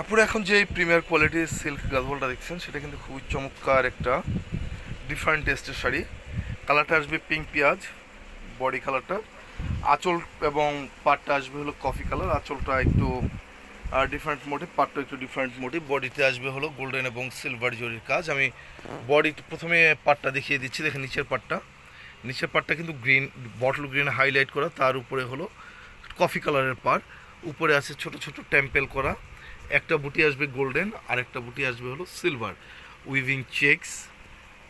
আপনারা এখন যে প্রিমিয়ার কোয়ালিটির সিল্ক গাজবলটা দেখছেন, সেটা কিন্তু খুবই চমৎকার একটা ডিফারেন্ট টেস্টের শাড়ি। কালারটা আসবে পিঙ্ক পেঁয়াজ বডি কালারটা আঁচল এবং পাটটা আসবে হলো কফি কালার আঁচলটা একটু আর ডিফারেন্ট মোটিভ পাটটা একটু ডিফারেন্ট মোটিভ বডিতে আসবে হলো গোল্ডেন এবং সিলভার জরির কাজ। আমি বডি প্রথমে পাটটা দেখিয়ে দিচ্ছি, দেখেন নিচের পাটটা। নিচের পাটটা কিন্তু গ্রিন বটল গ্রিন হাইলাইট করা। তার উপরে হলো কফি কালারের পার উপরে আছে ছোট ছোট টেম্পেল করা। একটা বুটি আসবে গোল্ডেন আর একটা বুটি আসবে হলো সিলভার। উইভিং চেকস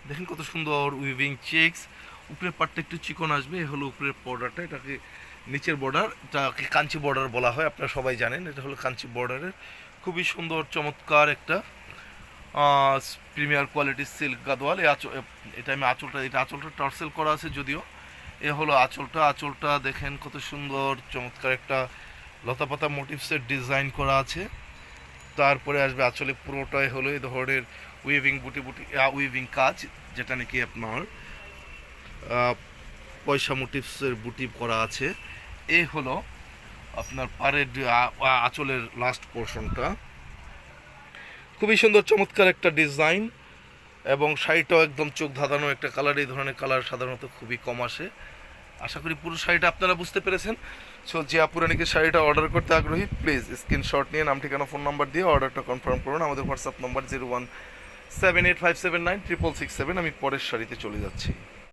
দেখেন কত সুন্দর উইভিং চেকস উপরের পাটটা একটু চিকন আসবে, এ হলো উপরের বর্ডারটা এটাকে নিচের বর্ডার এটাকে কাঞ্চি বর্ডার বলা হয়, আপনারা সবাই জানেন, এটা হলো কাঞ্চি বর্ডারের খুবই সুন্দর, চমৎকার একটা প্রিমিয়ার কোয়ালিটির সিল্ক গাদোয়াল। এই আঁচল এটা আমি আঁচলটা, এটা আঁচলটা টার্সেল করা আছে যদিও, এ হলো আঁচলটা আঁচলটা দেখেন কত সুন্দর, চমৎকার একটা লতাপাতা মোটিভসের ডিজাইন করা আছে। তারপরে আসবে আঁচলে পুরোটাই হলো এই ধরনের উইভিং বুটি বুটি উইভিং কাজ, যেটা নাকি আপনার পয়সা মোটিভসের বুটি করা আছে। এ হলো আপনার পাড়ের আঁচলের লাস্ট পোর্শনটা খুবই সুন্দর, চমৎকার একটা ডিজাইন এবং শাড়িটাও একদম চোখ ধাঁধানো একটা কালার এই ধরনের কালার সাধারণত খুবই কম আসে। আশা করি পুরো শাড়িটা আপনারা বুঝতে পেরেছেন। সো যে আপুরানিকে শাড়িটা অর্ডার করতে আগ্রহী প্লিজ স্ক্রিনশট নিয়ে নাম, ঠিকানা ফোন নাম্বার দিয়ে অর্ডারটা কনফার্ম করুন। আমাদের WhatsApp number zero one seven eight five seven nine triple six seven আমি পরের শাড়িতে চলে যাচ্ছি।